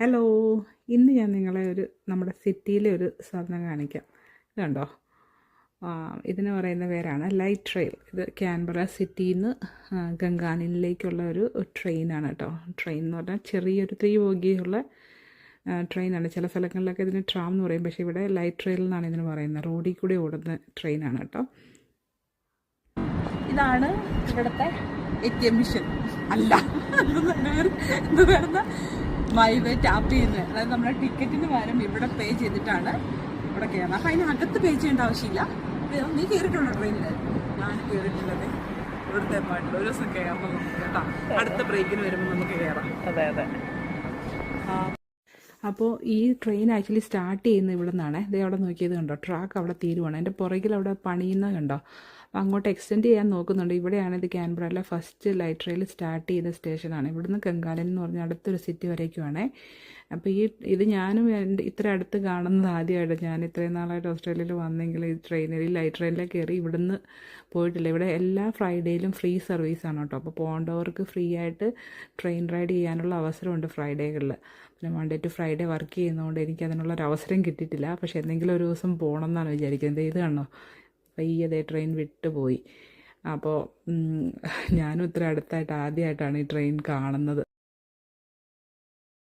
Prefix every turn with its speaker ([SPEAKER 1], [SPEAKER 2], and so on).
[SPEAKER 1] Hello ഇന്ന് ഞാൻ നിങ്ങളെ ഒരു നമ്മുടെ സിറ്റിയിലെ ഒരു സാധനം കാണിക്കാം. കണ്ടോ ഇതിന് പറയുന്ന പേരാണ് ലൈറ്റ് ട്രെയിൽ ഇത് ക്യാൻബറ സിറ്റിയിൽ നിന്ന് ഗംഗാനിലേക്കുള്ള ഒരു ട്രെയിനാണ് കേട്ടോ. ട്രെയിൻ എന്ന് പറഞ്ഞാൽ ചെറിയൊരു ത്രീ ബോഗിയുള്ള ട്രെയിനാണ്. ചില സ്ഥലങ്ങളിലൊക്കെ ഇതിന് ട്രാം എന്ന് പറയും. പക്ഷേ ഇവിടെ ലൈറ്റ് ട്രെയിൽ എന്നാണ് ഇതിന് പറയുന്നത്. റോഡിൽ കൂടി ഓടുന്ന ട്രെയിനാണ് കേട്ടോ. ഇതാണ് ഇവിടുത്തെ എ ടി എം മിഷൻ അല്ല മൈവേ ടാപ്പ് ചെയ്യുന്നത്. അതായത് നമ്മുടെ ടിക്കറ്റിന് പകരം ഇവിടെ പേ ചെയ്തിട്ടാണ് ഇവിടെ കയറുന്നത് അപ്പം അതിനകത്ത് പേ ചെയ്യേണ്ട ആവശ്യമില്ല. നീ കയറിയിട്ടുണ്ടോ ട്രെയിനിൽ ഞാൻ കയറിയിട്ടുള്ളത് ഇവിടുത്തെ പാട്ടിൽ ഒരു ദിവസം കയറണം നമുക്ക് കേട്ടോ. അടുത്ത ബ്രേക്കിന് വരുമ്പോൾ നമുക്ക് കയറാം
[SPEAKER 2] അതെ അതെ.
[SPEAKER 1] അപ്പോൾ ഈ ട്രെയിൻ ആക്ച്വലി സ്റ്റാർട്ട് ചെയ്യുന്നത് ഇവിടെ നിന്നാണ് ഇതേ അവിടെ നോക്കിയത് കണ്ടോ? ട്രാക്ക് അവിടെ തീരുവാണ്. എന്റെ പുറകിൽ അവിടെ പണിയുന്ന കണ്ടോ? അപ്പോൾ അങ്ങോട്ട് എക്സ്റ്റെൻഡ് ചെയ്യാൻ നോക്കുന്നുണ്ട്. ഇവിടെയാണ് ഇത് ക്യാൻബ്രയിലെ ഫസ്റ്റ് ലൈറ്റ് റെയിൽ സ്റ്റാർട്ട് ചെയ്ത സ്റ്റേഷനാണ് ഇവിടുന്ന് കങ്കാലൻ എന്ന് പറഞ്ഞ അടുത്തൊരു സിറ്റി വരേക്കുവാണേ അപ്പോൾ ഈ ഇത് ഞാനും ഇത്ര അടുത്ത് കാണുന്നത് ആദ്യമായിട്ട്. ഞാൻ ഇത്രയും നാളായിട്ട് ഓസ്ട്രേലിയയിൽ വന്നെങ്കിൽ ഈ ട്രെയിനിൽ ലൈറ്റ് ട്രെയിനിലെ കയറി ഇവിടുന്ന് പോയിട്ടില്ല. ഇവിടെ എല്ലാ ഫ്രൈഡേയിലും ഫ്രീ സർവീസാണ് കേട്ടോ. അപ്പോൾ പോകേണ്ടവർക്ക് ഫ്രീ ആയിട്ട് ട്രെയിൻ റൈഡ് ചെയ്യാനുള്ള അവസരമുണ്ട് ഫ്രൈഡേകളിൽ പിന്നെ മൺഡേ ടു ഫ്രൈഡേ വർക്ക് ചെയ്യുന്നതുകൊണ്ട് എനിക്ക് അതിനുള്ള ഒരു അവസരം കിട്ടിയിട്ടില്ല. പക്ഷേ എന്തെങ്കിലും ഒരു ദിവസം പോകണം എന്നാണ് വിചാരിക്കുന്നത് ഇത് കണ്ടോ? പയ്യതേ ട്രെയിൻ വിട്ടുപോയി അപ്പോൾ ഞാനും ഇത്ര അടുത്തായിട്ട് ആദ്യമായിട്ടാണ് ഈ ട്രെയിൻ കാണുന്നത്.